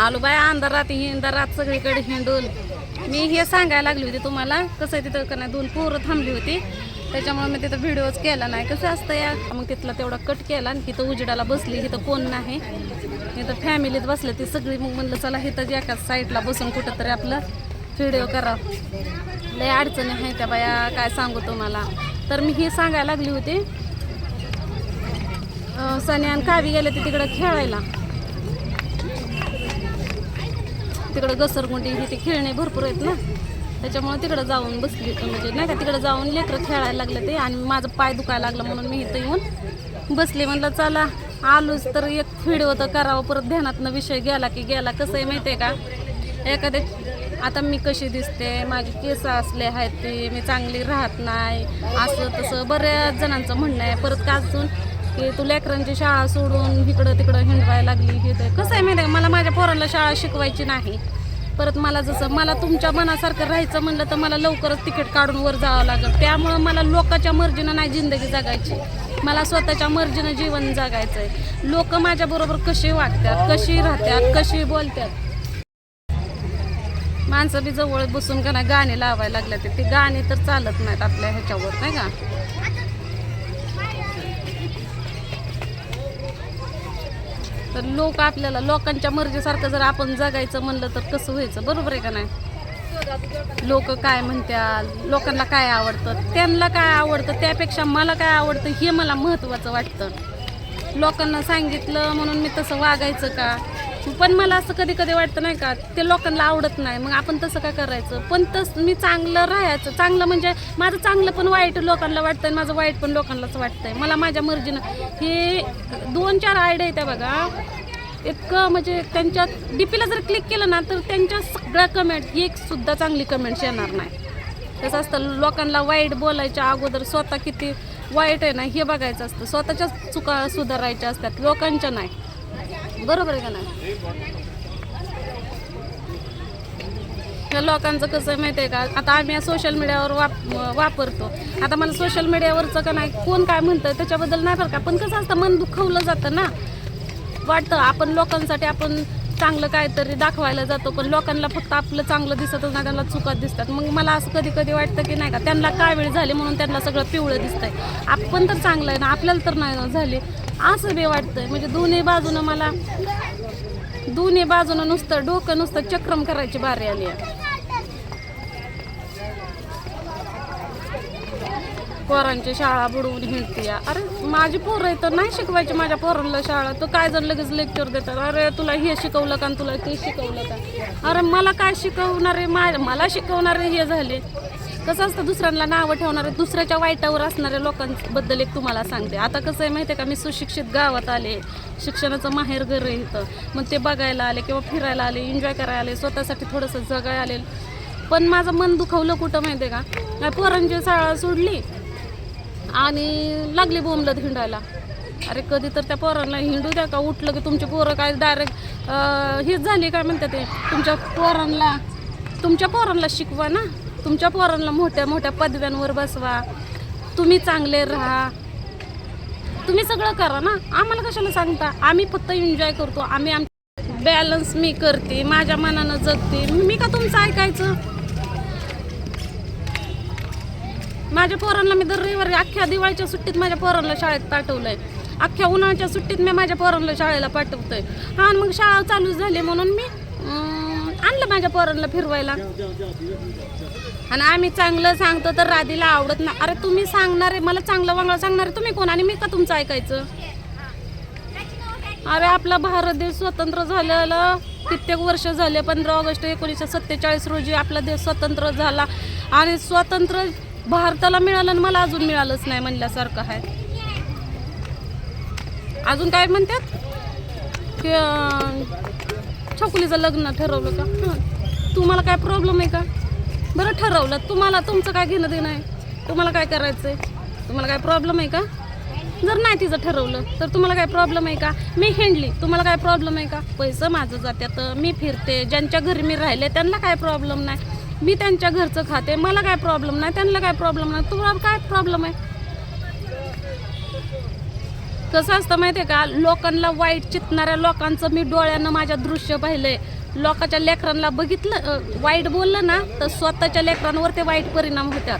आलो बाय अंधारात हिंदारात सगळीकडे हिंडून. मी हे सांगायला लागली होती तुम्हाला कसं आहे तिथं का नाही दोन पोरं थांबली होती. त्याच्यामुळे मी तिथं व्हिडिओच केला नाही. कसं असतं या मग तिथला तेवढा कट केला आणि तिथं उजेडाला बसली इथं कोण नाही. इथं फॅमिलीत बसलं ती सगळी मग म्हणलं चला इथं एका साईडला बसून कुठं तरी आपलं व्हिडिओ करा. लय अडचणी आहे त्या बाया काय सांगू तुम्हाला. तर मी हे सांगायला लागली होती. सनी आणि कावी गेले ते तिकडं खेळायला. तिकडं घसरगुंडी ही ती खेळणे भरपूर आहेत ना. त्याच्यामुळे तिकडं जाऊन बसली म्हणजे नाही का तिकडं जाऊन लेकरं खेळायला लागले ते आणि माझं पाय दुखायला लागला म्हणून मी इथं येऊन बसले. म्हणलं चला आलोच तर एक व्हिडिओ तर करावं. परत ध्यानातनं विषय गेला की गेला. कसं आहे माहिती आहे का? एखाद्या आता मी कशी दिसते? माझे केस असले आहेत ते मी चांगली राहत नाही. असं तसं बऱ्याच जणांचं म्हणणं आहे. परत का अजून की तू लेकरांची शाळा सोडून इकडं तिकडं हिंडवायला लागली हे ते. कसं आहे माहिती आहे का? मला माझ्या पोरांना शाळा शिकवायची नाही. परत मला जसं मला तुमच्या मनासारखं राहायचं म्हणलं तर मला लवकरच तिकीट काढून वर जावं लागेल. त्यामुळं मला लोकांच्या मर्जीनं नाही जिंदगी जगायची. मला स्वतःच्या मर्जीनं जीवन जगायचं आहे लोक माझ्याबरोबर कशी वागतात कशी राहतात कशी बोलतात? माणसं बी जवळ बसून का नाही गाणी लावायला लागले ते. ते गाणी तर चालत नाहीत आपल्या ह्याच्यावर नाही का? तर लोक आपल्याला लोकांच्या मर्जीसारखं जर आपण जगायचं म्हणलं तर कसं व्हायचं? बरोबर आहे का नाही? लोक काय म्हणतात लोकांना काय आवडतं? त्यांना काय आवडतं? त्यापेक्षा मला काय आवडतं? हे मला महत्त्वाचं वाटतं. लोकांना सांगितलं म्हणून मी तसं वागायचं का? पण मला असं कधी कधी वाटतं नाही का ते लोकांना आवडत नाही. मग आपण तसं काय करायचं? पण तस मी चांगलं राहायचं. चांगलं म्हणजे माझं चांगलं पण वाईट लोकांना वाटतं आणि माझं वाईट पण लोकांनाच वाटतंय. मला माझ्या मर्जीनं हे दोन चार आयडिया आहेत त्या बघा. इतकं म्हणजे त्यांच्या डीपीला जर क्लिक केलं ना तर त्यांच्या सगळ्या कमेंट एक सुद्धा चांगली कमेंट्स येणार नाही. तसं असतं लोकांना वाईट बोलायच्या अगोदर स्वतः किती वाईट आहे ना हे बघायचं असतं. स्वतःच्याच चुका सुधारायच्या असतात लोकांच्या नाही. बरोबर आहे का नाही? लोकांचं कसं आहे माहिती आहे का? आता आम्ही सोशल मीडियावर वाप वापरतो. आता मला सोशल मीडियावरचं का नाही कोण काय म्हणतं त्याच्याबद्दल नाही बरं का? पण कसं असतं मन दुखवलं जातं ना. वाटतं आपण लोकांसाठी आपण चांगलं काहीतरी दाखवायला जातो पण लोकांना फक्त आपलं चांगलं दिसतच नाही त्यांना चुकात दिसतात. मग मला असं कधी कधी वाटतं की नाही का त्यांना काय वेळ झाली म्हणून त्यांना सगळं पिवळं दिसतंय. आपण तर चांगलं आहे ना आपल्याला तर नाही झाले. असं बी वाटतंय. म्हणजे दोन्ही बाजूनं मला दोन्ही बाजूनं नुसतं डोकं नुसतं चक्रम करायची बारी आली पोरांची शाळा बुडवून हिंडते अरे माझी पोरं आहे तर नाही शिकवायची माझ्या पोरांना शाळा. तर काय जर लगेच लेक्चर देतात. अरे तुला हे शिकवलं का आणि तुला ते शिकवलं का? अरे मला काय शिकवणारे? मा मला शिकवणारे हे झाले. कसं असतं दुसऱ्यांना नावं ठेवणारे दुसऱ्याच्या वाईटावर असणाऱ्या लोकांबद्दल एक तुम्हाला सांगते. आता कसं आहे माहिती आहे का मी सुशिक्षित गावात आले. शिक्षणाचं माहेर घर आहे इथं. मग ते बघायला आले किंवा फिरायला आले एन्जॉय करायला आले स्वतःसाठी थोडंसं जगायला आले. पण माझं मन दुखवलं कुठं माहिती आहे का पोरांची शाळा सोडली आणि लागली बोंबलत हिंडायला. अरे कधी तर त्या पोरांना हिंडू द्या का? उठलं की तुमची पोरं काय डायरेक्ट हीच झाली काय म्हणतात ते? तुमच्या पोरांना तुमच्या पोरांना शिकवा ना. तुमच्या पोरांना मोठ्या मोठ्या पदव्यांवर बसवा. तुम्ही चांगले राहा. तुम्ही सगळं करा ना. आम्हाला कशाला सांगता? आम्ही फक्त एन्जॉय करतो. आम्ही आम बॅलन्स मी करते. माझ्या मनानं जगते. मी का तुमचं ऐकायचं? माझ्या पोरांना मी दर रविवारी अख्ख्या दिवाळीच्या सुट्टीत माझ्या पोरांना शाळेत पाठवलंय. अख्ख्या उन्हाळ्याच्या सुट्टीत मी माझ्या पोरांना शाळेला पाठवतोय. हा आणि मग शाळा चालू झाली म्हणून मी आणलं माझ्या पोरांना फिरवायला. आणि आम्ही चांगलं सांगतो तर राधीला आवडत नाही. अरे तुम्ही सांगणारे मला चांगलं वांगलं सांगणारे तुम्ही कोण? आणि मी का तुमचं ऐकायचं? अरे आपला भारत देश स्वतंत्र झालेला कित्येक वर्ष झाले पंधरा ऑगस्ट एकोणीसशे सत्तेचाळीस रोजी आपला देश स्वतंत्र झाला. आणि स्वतंत्र भारताला मिळालं आणि मला अजून मिळालंच नाही म्हणल्यासारखं आहे. अजून काय म्हणतात? की अं, लग्न ठरवलं का? तुम्हाला काय प्रॉब्लेम आहे का? बरं ठरवलं. तुम्हाला तुमचं काय घेणं देणं आहे? तुम्हाला काय करायचं आहे तुम्हाला काय प्रॉब्लेम आहे का? जर नाही तिचं ठरवलं तर तुम्हाला काय प्रॉब्लेम आहे का? मी हिंडली तुम्हाला काय प्रॉब्लेम आहे का? पैसे माझं जात्यात. मी फिरते. ज्यांच्या घरी मी राहिले त्यांना काय प्रॉब्लेम नाही. मी त्यांच्या घरचं खाते. मला काय प्रॉब्लेम नाही. त्यांना काय प्रॉब्लेम नाही. तुम्हाला काय प्रॉब्लेम आहे? कसं असतं माहिती आहे का? लोकांना वाईट चितणाऱ्या लोकांचं मी डोळ्यानं माझ्या दृश्य पाहिलंय. लोकांच्या लेकरांना बघितलं वाईट बोललं ना तर स्वतःच्या लेकरांवर ते वाईट परिणाम होतात.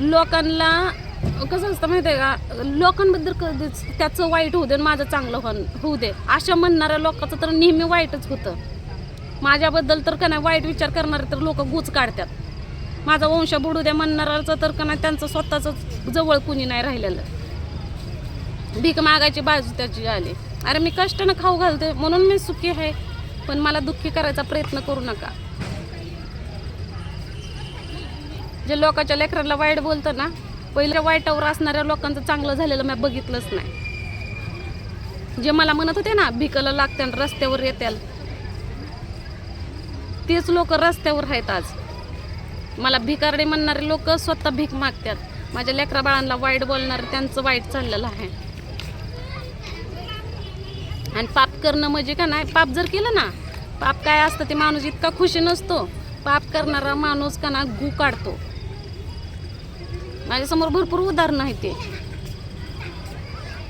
लोकांना कसं असतं माहिती आहे का लोकांबद्दल त्याचं वाईट होऊ दे माझं चांगलं होऊ दे. अशा म्हणणाऱ्या लोकांचं तर नेहमी वाईटच होतं. माझ्याबद्दल तर का नाही वाईट विचार करणारे तर लोक गुच काढतात. माझा वंश बुडू द्या म्हणणाराचं तर का नाही त्यांचं स्वतःच जवळ कुणी नाही राहिलेलं. भीक मागायची बाजू त्याची आली. अरे मी कष्टानं खाऊ घालते म्हणून मी सुखी आहे. पण मला दुःखी करायचा प्रयत्न करू नका. जे लोकांच्या लेकरांना वाईट बोलतं ना पहिल्या वाईटावर असणाऱ्या लोकांचं चांगलं झालेलं मी बघितलंच नाही. जे मला म्हणत होते ना भिकला लागते आणि रस्त्यावर येत्याल. तेच लोक रस्त्यावर आहेत आज. मला भिकारडे म्हणणारे लोक स्वतः भीक मागतात. माझ्या लेकरा बाळांना वाईट बोलणारे त्यांचं वाईट चाललेलं आहे. आणि पाप करणं म्हणजे का नाही? पाप जर केलं ना पाप काय असतं ते माणूस इतका खुशी नसतो. पाप करणारा माणूस का ना गु काढतो. माझ्यासमोर भरपूर उदाहरणं आहेत ते.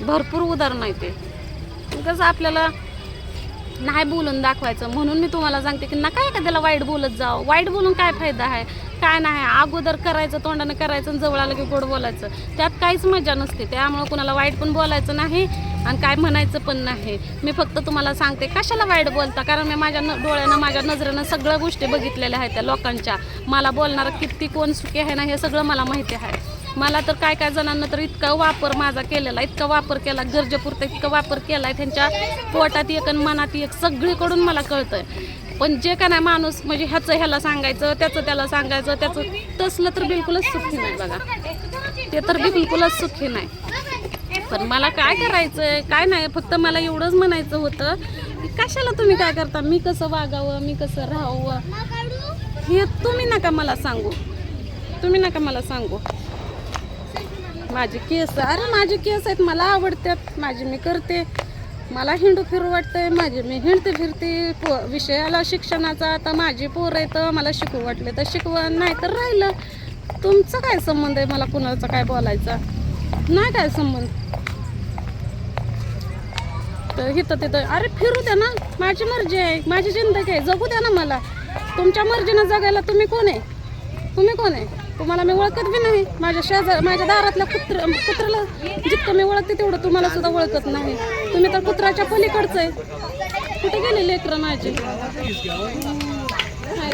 भरपूर उदाहरणं आहेत ते. कसं आपल्याला नाही बोलून दाखवायचं. म्हणून मी तुम्हाला सांगते की नका एखाद्याला वाईट बोलत जाओ वाईट बोलून काय फायदा आहे? काय नाही अगोदर करायचं तोंडानं करायचं आणि जवळ आलं की गोड बोलायचं. त्यात काहीच मजा नसते त्यामुळं कुणाला वाईट पण बोलायचं नाही आणि काय म्हणायचं पण नाही. मी फक्त तुम्हाला सांगते कशाला वाईट बोलता? कारण मी माझ्या न डोळ्यानं माझ्या नजरेनं सगळ्या गोष्टी बघितलेल्या आहेत त्या लोकांच्या. मला बोलणारं किती कोण सुखी आहे ना हे सगळं मला माहिती आहे. मला तर काय काय जणांना तर इतका वापर माझा केलेला इतका वापर केला गरजेपुरता इतका वापर केला आहे त्यांच्या पोटात एक आणि मनात एक सगळीकडून मला कळतं पण जे का नाही माणूस म्हणजे ह्याचं ह्याला सांगायचं त्याचं त्याला सांगायचं त्याचं तसलं तर बिलकुलच सुखी नाही बघा. ते तर बिलकुलच सुखी नाही. पण मला काय करायचं काय नाही फक्त मला एवढंच म्हणायचं होतं की कशाला तुम्ही काय करता? मी कसं वागावं मी कसं राहावं? हे तुम्ही नका मला सांगू. तुम्ही नका मला सांगू. माझे केस अरे माझे केस आहेत मला आवडतात. माझे मी करते. मला हिंडू फिरू वाटतंय माझी मी हिंडते फिरते पो विषयाला शिक्षणाचा. आता माझी पोर आहे तर मला शिकू वाटले तर शिकवण नाही तर राहिलं. तुमचं काय संबंध आहे? मला कुणाचा काय बोलायचा? नाही काय संबंध? तर इथं तिथं अरे फिरू द्या ना. माझी मर्जी आहे. माझी जिंदगी आहे. जगू द्या ना मला. तुमच्या मर्जीनं जगायला तुम्ही कोण आहे? तुम्ही कोण आहे? तुम्हाला मी ओळखत बी नाही. माझ्या शेजार माझ्या दारातल्या कुत्र कुत्र्याला जितकं मी ओळखते तेवढं तुम्हाला सुद्धा ओळखत नाही. तुम्ही तर कुत्राच्या पलीकडचं. आहे कुठे गेले लेकरं माझी? हाय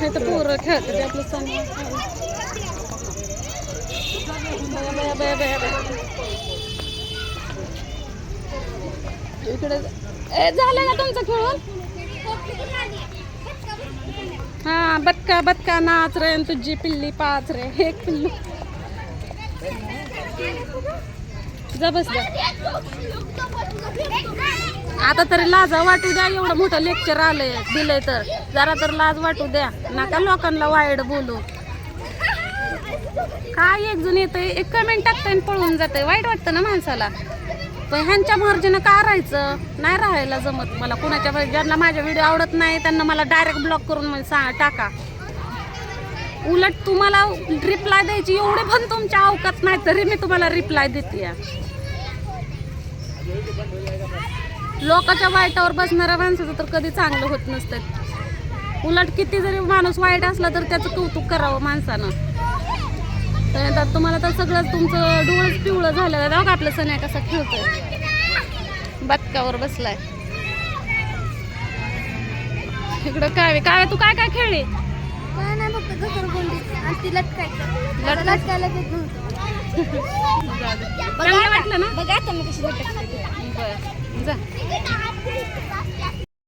हे तर पोरं खेळतात आपलं सांग. इकडे झालं का तुमचं खेळून? हा बतका बतका नाच रे आणि तुझी पिल्ली पाच रे. हे पिल्लू. जा बस आता तरी लाजा वाटू द्या एवढं मोठं लेक्चर आलंय दिलंय तर. जरा तर लाज वाटू द्या. नका लोकांना वाईट बोलू. काय एक जण येतंय एक कमेंट टाकतंय पळून जातंय. वाईट वाटतं ना माणसाला. पण ह्यांच्या मर्जीनं का राहायचं? नाही राहायला जमत मला. कुणाच्या ज्यांना माझ्या व्हिडिओ आवडत नाही त्यांना मला डायरेक्ट ब्लॉक करून मला सांग टाका. उलट तुम्हाला रिप्लाय द्यायची. एवढे पण तुमच्या अवकात नाही तरी मी तुम्हाला रिप्लाय देते. लोकांच्या वाईटावर बसणाऱ्या माणसाचं तर कधी चांगलं होत नसतं. उलट किती जरी माणूस वाईट असला तर त्याचं कौतुक करावं माणसानं. तर तुम्हाला तर सगळं तुमचं डोळंच पिवळं झालं आहे. बघा आपलं सण्या कसा खेळतो बदकावर बसलाय. इकडं काय काय तू काय काय खेळली? काय नाही फक्त घसरगुंडी आणि ती लटकायचं. लटकायचं? लटकायला ते वाटलं ना? बघा आता मी कशी लटकते. बरं जा.